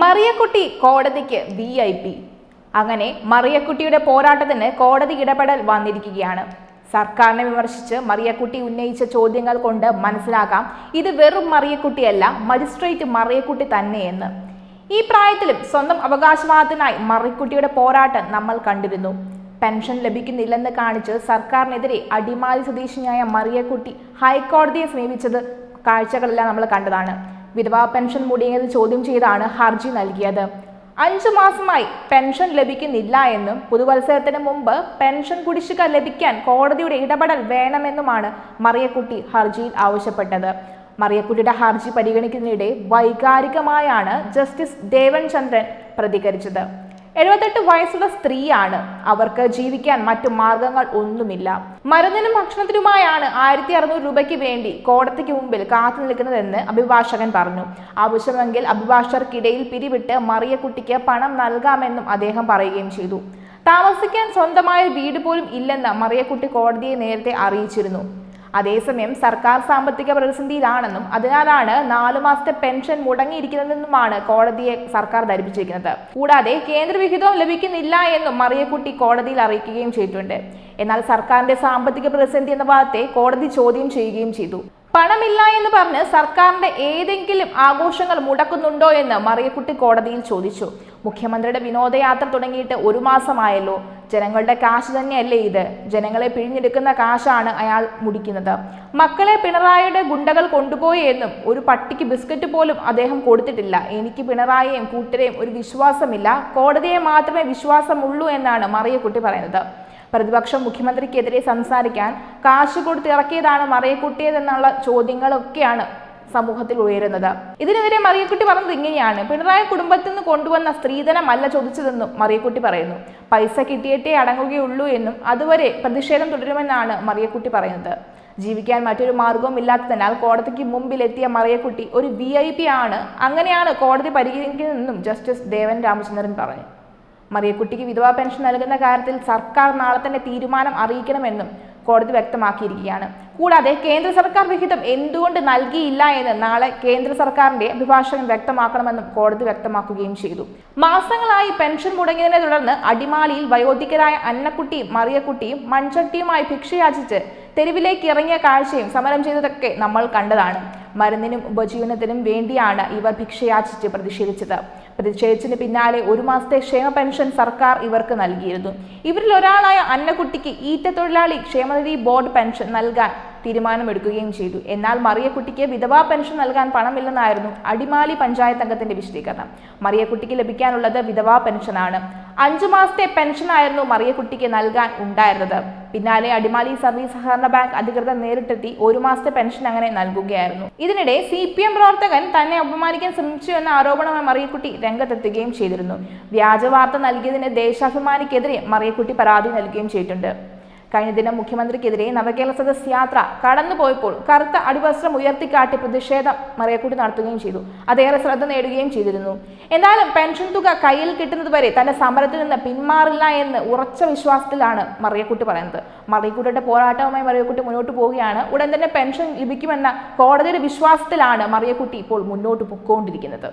മറിയക്കുട്ടി കോടതിക്ക് V I P അങ്ങനെ മറിയക്കുട്ടിയുടെ പോരാട്ടത്തിന് കോടതി ഇടപെടൽ വന്നിരിക്കുകയാണ്. സർക്കാരിനെ വിമർശിച്ച് മറിയക്കുട്ടി ഉന്നയിച്ച ചോദ്യങ്ങൾ കൊണ്ട് മനസ്സിലാക്കാം ഇത് വെറും മറിയക്കുട്ടിയല്ല മജിസ്ട്രേറ്റ് മറിയക്കുട്ടി തന്നെയെന്ന്. ഈ പ്രായത്തിലും സ്വന്തം അവകാശവാദത്തിനായി മറിയക്കുട്ടിയുടെ പോരാട്ടം നമ്മൾ കണ്ടിരുന്നു. പെൻഷൻ ലഭിക്കുന്നില്ലെന്ന് കാണിച്ച് സർക്കാരിനെതിരെ അടിമാലി സ്വദേശിനിയായ മറിയക്കുട്ടി ഹൈക്കോടതിയെ സമീപിച്ചത് കാഴ്ചകളെല്ലാം നമ്മൾ കണ്ടതാണ്. വിധവാ പെൻഷൻ മുടങ്ങിയത് ചോദ്യം ചെയ്താണ് ഹർജി നൽകിയത്. അഞ്ചു മാസമായി പെൻഷൻ ലഭിക്കുന്നില്ല എന്നും പുതുവത്സരത്തിന് മുമ്പ് പെൻഷൻ കുടിശ്ശിക ലഭിക്കാൻ കോടതിയുടെ ഇടപെടൽ വേണമെന്നുമാണ് മറിയക്കുട്ടി ഹർജിയിൽ ആവശ്യപ്പെട്ടത്. മറിയക്കുട്ടിയുടെ ഹർജി പരിഗണിക്കുന്നതിനിടെ വൈകാരികമായാണ് ജസ്റ്റിസ് ദേവൻ ചന്ദ്രൻ പ്രതികരിച്ചത്. എഴുപത്തെട്ട് വയസ്സുള്ള സ്ത്രീയാണ്. അവർക്ക് ജീവിക്കാൻ മറ്റു മാർഗങ്ങൾ ഒന്നുമില്ല. മരുന്നിനും ഭക്ഷണത്തിനുമായാണ് ആയിരത്തി അറുന്നൂറ് രൂപയ്ക്ക് വേണ്ടി കോടതിക്ക് മുമ്പിൽ കാത്തു നിൽക്കുന്നതെന്ന് അഭിഭാഷകൻ പറഞ്ഞു. ആവശ്യമെങ്കിൽ അഭിഭാഷകർക്കിടയിൽ പിരിവിട്ട് മറിയക്കുട്ടിക്ക് പണം നൽകാമെന്നും അദ്ദേഹം പറയുകയും ചെയ്തു. താമസിക്കാൻ സ്വന്തമായ വീട് പോലും ഇല്ലെന്ന് മറിയക്കുട്ടി കോടതിയെ നേരത്തെ അറിയിച്ചിരുന്നു. അതേസമയം സർക്കാർ സാമ്പത്തിക പ്രതിസന്ധിയിലാണെന്നും അതിനാലാണ് നാലു മാസത്തെ പെൻഷൻ മുടങ്ങിയിരിക്കുന്നതെന്നുമാണ് കോടതിയെ സർക്കാർ ധരിപ്പിച്ചിരിക്കുന്നത്. കൂടാതെ കേന്ദ്രവിഹിതവും ലഭിക്കുന്നില്ല എന്നും മറിയക്കുട്ടി കോടതിയിൽ അറിയിക്കുകയും ചെയ്തിട്ടുണ്ട്. എന്നാൽ സർക്കാരിന്റെ സാമ്പത്തിക പ്രതിസന്ധി എന്ന ഭാഗത്തെ കോടതി ചോദ്യം ചെയ്യുകയും ചെയ്തു. പണമില്ല എന്ന് പറഞ്ഞ് സർക്കാരിന്റെ ഏതെങ്കിലും ആഘോഷങ്ങൾ മുടക്കുന്നുണ്ടോ എന്ന് മറിയക്കുട്ടി കോടതിയിൽ ചോദിച്ചു. മുഖ്യമന്ത്രിയുടെ വിനോദയാത്ര തുടങ്ങിയിട്ട് ഒരു മാസമായല്ലോ. ജനങ്ങളുടെ കാശ് തന്നെയല്ലേ ഇത്? ജനങ്ങളെ പിഴിഞ്ഞെടുക്കുന്ന കാശാണ് അയാൾ മുടിക്കുന്നത്. മക്കളെ പിണറായിയുടെ ഗുണ്ടകൾ കൊണ്ടുപോയി എന്നും ഒരു പട്ടിക്ക് ബിസ്ക്കറ്റ് പോലും അദ്ദേഹം കൊടുത്തിട്ടില്ല. എനിക്ക് പിണറായിയും കൂട്ടരെയും ഒരു വിശ്വാസമില്ല. കോടതിയെ മാത്രമേ വിശ്വാസമുള്ളൂ എന്നാണ് മറിയക്കുട്ടി പറയുന്നത്. പ്രതിപക്ഷം മുഖ്യമന്ത്രിക്കെതിരെ സംസാരിക്കാൻ കാശ് കൊടുത്ത് ഇറക്കിയതാണ് മറിയക്കുട്ടിയതെന്നുള്ള ചോദ്യങ്ങളൊക്കെയാണ് സമൂഹത്തിൽ ഉയരുന്നത്. ഇതിനെതിരെ മറിയക്കുട്ടി പറഞ്ഞത് ഇങ്ങനെയാണ്. പിണറായി കുടുംബത്തിൽ നിന്ന് കൊണ്ടുവന്ന സ്ത്രീധനമല്ല ചോദിച്ചതെന്നും മറിയക്കുട്ടി പറയുന്നു. പൈസ കിട്ടിയിട്ടേ അടങ്ങുകയുള്ളൂ എന്നും അതുവരെ പ്രതിഷേധം തുടരുമെന്നാണ് മറിയക്കുട്ടി പറയുന്നത്. ജീവിക്കാൻ മറ്റൊരു മാർഗവും ഇല്ലാത്തതിനാൽ കോടതിക്ക് മുമ്പിൽ എത്തിയ മറിയക്കുട്ടി ഒരു വി ഐ പി ആണ്. അങ്ങനെയാണ് കോടതി പരിഗണിക്കുന്നതെന്നും ജസ്റ്റിസ് ദേവൻ രാമചന്ദ്രൻ പറഞ്ഞു. മറിയക്കുട്ടിക്ക് വിധവാ പെൻഷൻ നൽകുന്ന കാര്യത്തിൽ സർക്കാർ നാളെ തന്നെ തീരുമാനം അറിയിക്കണമെന്നും കോടതി വ്യക്തമാക്കിയിരിക്കുകയാണ്. കൂടാതെ കേന്ദ്ര സർക്കാർ വിഹിതം എന്തുകൊണ്ട് നൽകിയില്ല എന്ന് നാളെ കേന്ദ്ര സർക്കാരിന്റെ അഭിഭാഷകൻ വ്യക്തമാക്കണമെന്നും കോടതി വ്യക്തമാക്കുകയും ചെയ്തു. മാസങ്ങളായി പെൻഷൻ മുടങ്ങിയതിനെ തുടർന്ന് അടിമാലിയിൽ വയോധികരായ അന്നക്കുട്ടിയും മറിയക്കുട്ടിയും മൺചട്ടിയുമായി ഭിക്ഷയാചിച്ച് തെരുവിലേക്ക് ഇറങ്ങിയ കാഴ്ചയും സമരം ചെയ്തതൊക്കെ നമ്മൾ കണ്ടതാണ്. മരുന്നിനും ഉപജീവനത്തിനും വേണ്ടിയാണ് ഇവർ ഭിക്ഷയാചിച്ച് പ്രതിഷേധിച്ചത്. പ്രതിഷേധിച്ചതിന് പിന്നാലെ ഒരു മാസത്തെ ക്ഷേമ പെൻഷൻ സർക്കാർ ഇവർക്ക് നൽകിയിരുന്നു. ഇവരിൽ ഒരാളായ അന്നക്കുട്ടിക്ക് ഈറ്റ തൊഴിലാളി ക്ഷേമനിധി ബോർഡ് പെൻഷൻ നൽകാൻ തീരുമാനമെടുക്കുകയും ചെയ്തു. എന്നാൽ മറിയക്കുട്ടിക്ക് വിധവാ പെൻഷൻ നൽകാൻ പണമില്ലെന്നായിരുന്നു അടിമാലി പഞ്ചായത്ത് അംഗത്തിന്റെ വിശദീകരണം. മറിയക്കുട്ടിക്ക് ലഭിക്കാനുള്ളത് വിധവാ പെൻഷനാണ്. അഞ്ചു മാസത്തെ പെൻഷനായിരുന്നു മറിയക്കുട്ടിക്ക് നൽകാൻ ഉണ്ടായിരുന്നത്. പിന്നാലെ അടിമാലി സർവീസ് സഹകരണ ബാങ്ക് അധികൃതർ നേരിട്ടെത്തി ഒരു മാസത്തെ പെൻഷൻ അങ്ങനെ നൽകുകയായിരുന്നു. ഇതിനിടെ സി പി എം പ്രവർത്തകൻ തന്നെ അപമാനിക്കാൻ ശ്രമിച്ചു എന്ന ആരോപണമായി മറിയക്കുട്ടി രംഗത്തെത്തുകയും ചെയ്തിരുന്നു. വ്യാജ വാർത്ത നൽകിയതിന് ദേശാഭിമാനിക്കെതിരെ മറിയക്കുട്ടി പരാതി നൽകുകയും ചെയ്തിട്ടുണ്ട്. കഴിഞ്ഞ ദിനം മുഖ്യമന്ത്രിക്കെതിരെ നവകേരള സദസ് യാത്ര കടന്നുപോയപ്പോൾ കറുത്ത അടിവസ്ത്രം ഉയർത്തിക്കാട്ടി പ്രതിഷേധം മറിയക്കുട്ടി നടത്തുകയും ചെയ്തു. അതേറെ ശ്രദ്ധ നേടുകയും ചെയ്തിരുന്നു. എന്നാലും പെൻഷൻ തുക കയ്യിൽ കിട്ടുന്നതുവരെ തന്റെ സമരത്തിൽ നിന്ന് പിന്മാറില്ല എന്ന് ഉറച്ച വിശ്വാസത്തിലാണ് മറിയക്കുട്ടി പറയുന്നത്. മറിയക്കുട്ടിയുടെ പോരാട്ടവുമായി മറിയക്കുട്ടി മുന്നോട്ട് പോവുകയാണ്. ഉടൻ തന്നെ പെൻഷൻ ലഭിക്കുമെന്ന കോടതിയുടെ വിശ്വാസത്തിലാണ് മറിയക്കുട്ടി ഇപ്പോൾ മുന്നോട്ട് പൊക്കോണ്ടിരിക്കുന്നത്.